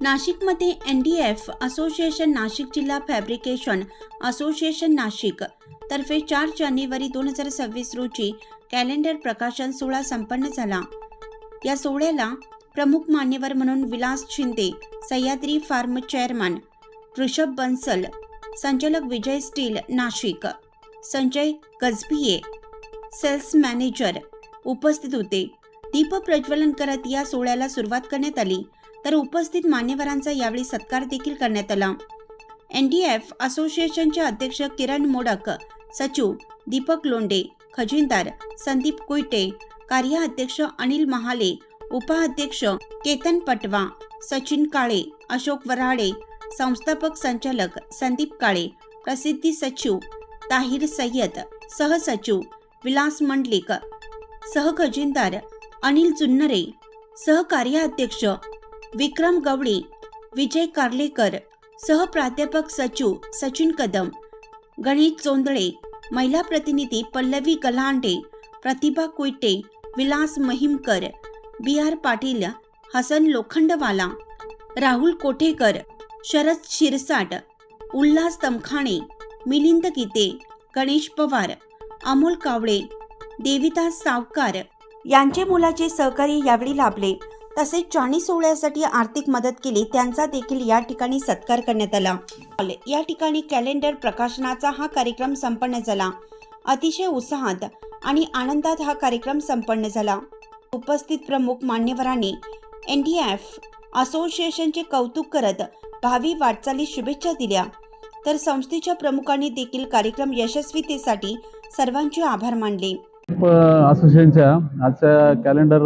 नाशिकमध्ये N D F association Nashik जिल्हा fabrication association Nashik तर्फे चार जानेवारी दोन हजार सव्वीस रोजी कॅलेंडर प्रकाशन सोहळा संपन्न झाला. या सोहळ्याला प्रमुख मान्यवर म्हणून विलास शिंदे सह्याद्री फार्म चेअरमन ऋषभ बन्सल संचालक Vijay steel Nashik Sanjay Gajbhiye sales manager उपस्थित होते. दीप प्रज्वलन करत या सोहळ्याला सुरुवात करण्यात आली तर उपस्थित मान्यवरांचा यावेळी सत्कार देखील करण्यात आला. एन डी एफ असोसिएशनचे अध्यक्ष किरण मोडक सचिव दीपक लोंडे खजिनदार संदीप कुईटे कार्याध्यक्ष अनिल महाले उपाध्यक्ष केतन पटवा सचिन काळे अशोक वराडे संस्थापक संचालक संदीप काळे प्रसिद्धी सचिव ताहिर सय्यद सहसचिव विलास मंडलिक सहखजिनदार अनिल जुन्नरे सहकार्याध्यक्ष विक्रम गवळी विजय कार्लेकर सहप्राध्यापक सचिव सचिन कदम गणेश चोंदळे महिला प्रतिनिधी पल्लवी गलांडे प्रतिभा कुयटे विलास महिमकर बी आर पाटील हसन लोखंडवाला राहुल कोठेकर शरद शिरसाट उल्हास तमखाणे मिलिंद गीते गणेश पवार अमोल कावळे देविदास सावकार यांचे मुलाचे सहकारी यावेळी लाभले. तसेच चाणी सोहळ्यासाठी आर्थिक मदत केली त्यांचा देखील या ठिकाणी सत्कार करण्यात आला. या ठिकाणी कॅलेंडर प्रकाशनाचा हा कार्यक्रम संपन्न झाला. अतिशय उत्साहात आणि आनंदात हा कार्यक्रम संपन्न झाला. उपस्थित प्रमुख मान्यवरांनी एन डी एफ असोसिएशनचे कौतुक करत भावी वाटचालीस शुभेच्छा दिल्या. तर संस्थेच्या प्रमुखांनी देखील कार्यक्रम यशस्वीतेसाठी सर्वांचे आभार मानले. असोसिएशनच्या आजच्या कॅलेंडर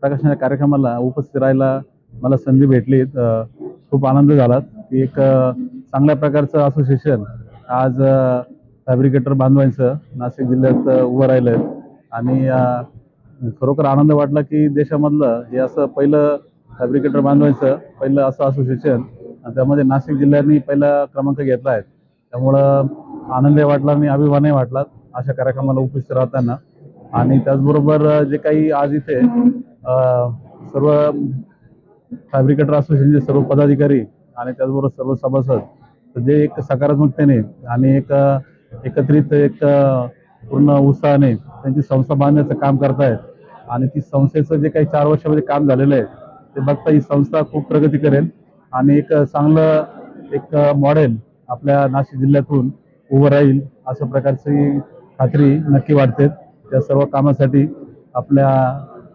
प्रकाशनाच्या कार्यक्रमाला उपस्थित राहायला मला संधी भेटली. खूप आनंद झाला. की एक चांगल्या प्रकारचं असोसिएशन आज फॅब्रिकेटर बांधवांचं नाशिक जिल्ह्यात उभं राहिलं आणि खरोखर आनंद वाटला की देशामधलं हे असं पहिलं फॅब्रिकेटर बांधवायचं पहिलं असं असोसिएशन आणि त्यामध्ये नाशिक जिल्ह्यांनी पहिला क्रमांक घेतला आहे. त्यामुळं आनंदही वाटला आणि अभिमानही वाटला अशा कार्यक्रमाला उपस्थित राहताना. आणि त्याचबरोबर जे काही आज इथे सर्व फॅब्रिकेटर असोसिएशनचे सर्व पदाधिकारी आणि त्याचबरोबर सर्व सभासद तर जे एक सकारात्मकतेने आणि एक एकत्रित एक पूर्ण उत्साहाने त्यांची संस्था बांधण्याचं काम करतायत. आणि ती संस्थेचं जे काही चार वर्षामध्ये काम झालेलं आहे ते बघता ही संस्था खूप प्रगती करेल. आणि एक चांगलं एक मॉडेल आपल्या नाशिक जिल्ह्यातून उभं राहील अशा प्रकारची खात्री नक्की वाटते. त्या सर्व कामासाठी आपल्या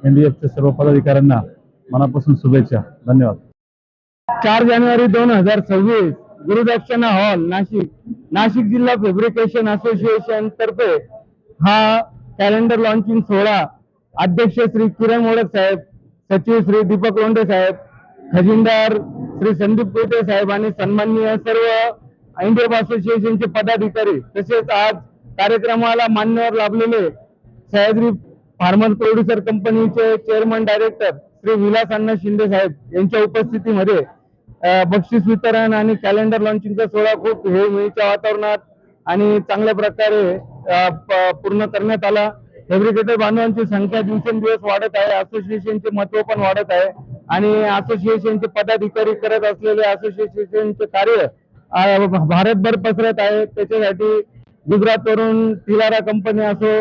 एन डी एफच्या सर्व पदाधिकाऱ्यांना मनापासून शुभेच्छा. धन्यवाद. चार जानेवारी दोन हजार सव्वीस गुरुदक्षिणा हॉल नाशिक. नाशिक जिल्हा फेब्रिकेशन असोसिएशन तर्फे हा कॅलेंडर लॉन्चिंग सोहळा अध्यक्ष श्री किरण मोडक साहेब सचिव श्री दीपक लोंढे साहेब खजिनदार श्री संदीप कोटे साहेब आणि सन्माननीय सर्व इंडियन असोसिएशनचे पदाधिकारी तसेच आज कार्यक्रमाला मान्यवर लाभलेले सह्याद्री फार्मर प्रोड्युसर कंपनीचे चेअरमन डायरेक्टर श्री विलास अण्णा शिंदे साहेब यांच्या उपस्थितीमध्ये बक्षीस वितरण आणि कॅलेंडर लॉन्चिंगचा सोहळा खूप हे वातावरणात आणि चांगल्या प्रकारे प- पूर्ण करण्यात आला. फॅब्रिकेटर बांधवांची संख्या दिवसेंदिवस वाढत आहे. असोसिएशनचे महत्त्व पण वाढत आहे. आणि असोसिएशनचे पदाधिकारी करत असलेले असोसिएशनचे कार्य भारतभर पसरत आहे. त्याच्यासाठी गुजरातवरून तिलारा कंपनी असो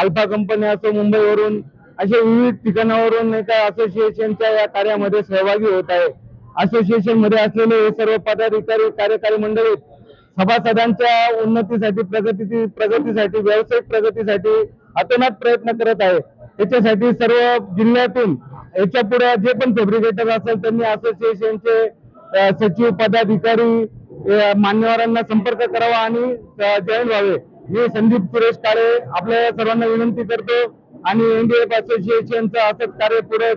अल्फा कंपनी असो मुंबईवरून असे विविध ठिकाणावरून एका असोसिएशनच्या या कार्यामध्ये सहभागी होत आहे. असोसिएशनमध्ये असलेले हे सर्व पदाधिकारी कार्यकारी मंडळी सभासदांच्या उन्नतीसाठी प्रगती प्रगतीसाठी व्यावसायिक प्रगतीसाठी अतोनात प्रयत्न करत आहे. याच्यासाठी सर्व जिल्ह्यातून याच्यापुढे जे पण फेब्रिकेटर असेल त्यांनी असोसिएशनचे सचिव पदाधिकारी मान्यवरांना संपर्क करावा आणि जॉईन व्हावे. मी संदीप सुरेश काळे आपल्या सर्वांना विनंती करतो आणि एनडीएफ असोसिएशनचं असंच कार्य पुढे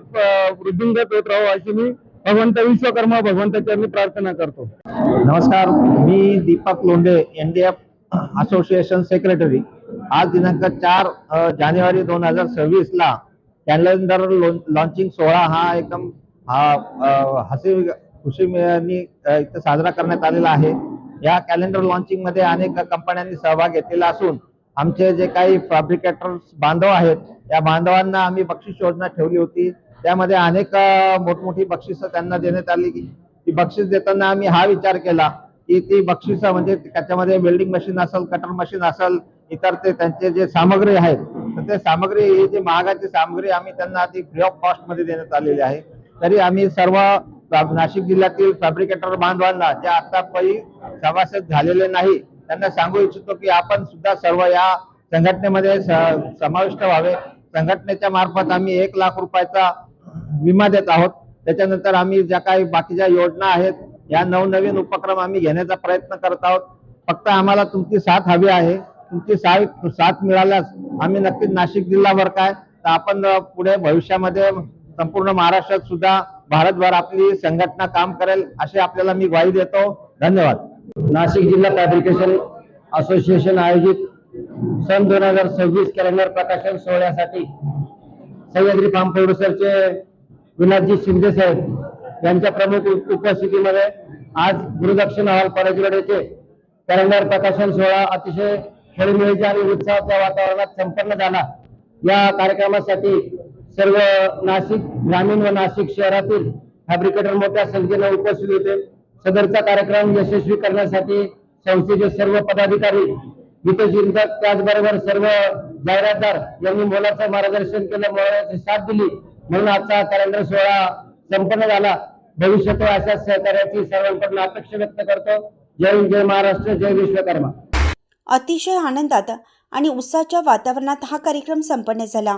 वृद्धिंगत होत राहू अशी मी भगवंत विश्वकर्मा भगवंताचरणी प्रार्थना करतो. नमस्कार मी Deepak Londhe N D F association secretary आज दिनांक चार जानेवारी दोन हजार सव्वीस ला कॅलेंडर लॉन्चिंग सोहळा हा एकदम हा हसी खुशी इथं साजरा करण्यात आलेला आहे. या कॅलेंडर लॉन्चिंगमध्ये अनेक कंपन्यांनी सहभाग घेतलेला असून आमचे जे काही फॅब्रिकेटर्स बांधव आहेत या बांधवांना आम्ही बक्षीस योजना ठेवली होती. त्यामध्ये अनेक मोठमोठी बक्षिस त्यांना देण्यात आली. ती बक्षीस देताना आम्ही हा विचार केला की ती बक्षिस म्हणजे त्याच्यामध्ये वेल्डिंग मशीन असेल कटर मशीन असेल इतर ते त्यांचे जे सामग्री आहेत तर ते सामग्री ही जी महागाची सामग्री आम्ही त्यांना ती फ्री ऑफ कॉस्टमध्ये देण्यात आलेली आहे. तरी आम्ही सर्व नाशिक जिल्ह्यातील फॅब्रिकेटर बांधवांना जे आतापर्यंत सभासद झालेले नाही त्यांना सांगू इच्छितो की आपण सुद्धा सर्व या संघटनेमध्ये समाविष्ट व्हावे. संघटनेच्या मार्फत आम्ही एक लाख रुपयाचा विमा देत आहोत. त्याच्यानंतर आम्ही ज्या काही बाकीच्या योजना आहेत या नवनवीन उपक्रम आम्ही घेण्याचा प्रयत्न करत आहोत. फक्त आम्हाला तुमची साथ हवी आहे. तुमची साथ साथ मिळाल्यास आम्ही नक्कीच नाशिक जिल्हाभर काय तर आपण पुढे भविष्यामध्ये संपूर्ण महाराष्ट्रात सुद्धा भारतभर आपली संघटना काम करेल अशी आपल्याला मी ग्वाही देतो. धन्यवाद. नाशिक जिल्हा फॅब्रिकेशन असोसिएशन आयोजित सन दोन हजार सव्वीस कॅलेंडर प्रकाशन सोहळ्यासाठी सह्याद्री फार्म प्रोड्युसरचे विनाथजी शिंदे साहेब यांच्या प्रमुख उपस्थितीमध्ये आज गुरुदक्षिण हॉल परजगड येथे कॅलेंडर प्रकाशन सोहळा अतिशय खेळमेळीच्या आणि उत्साहाच्या वातावरणात संपन्न झाला. या कार्यक्रमासाठी सर्व नाशिक ग्रामीण व नाशिक शहरातील फॅब्रिकेटर मोठ्या संख्येने उपस्थित होते. सदरचा कार्यक्रम यशस्वी करण्यासाठी संस्थेचे सर्व पदाधिकारी हितचिंतक त्याचबरोबर सर्व जाहिरातदार यांनी मोलाचं मार्गदर्शन केलं मोलाची साथ दिली. म्हणून आजचा कॅलेंडर सोहळा संपन्न झाला. भविष्यात अशा सहकार्याची सर्वांकडून अपेक्षा व्यक्त करतो. जय हिंद जय महाराष्ट्र जय विश्वकर्मा. अतिशय आनंदात आणि उत्साहाच्या वातावरणात हा कार्यक्रम संपन्न झाला.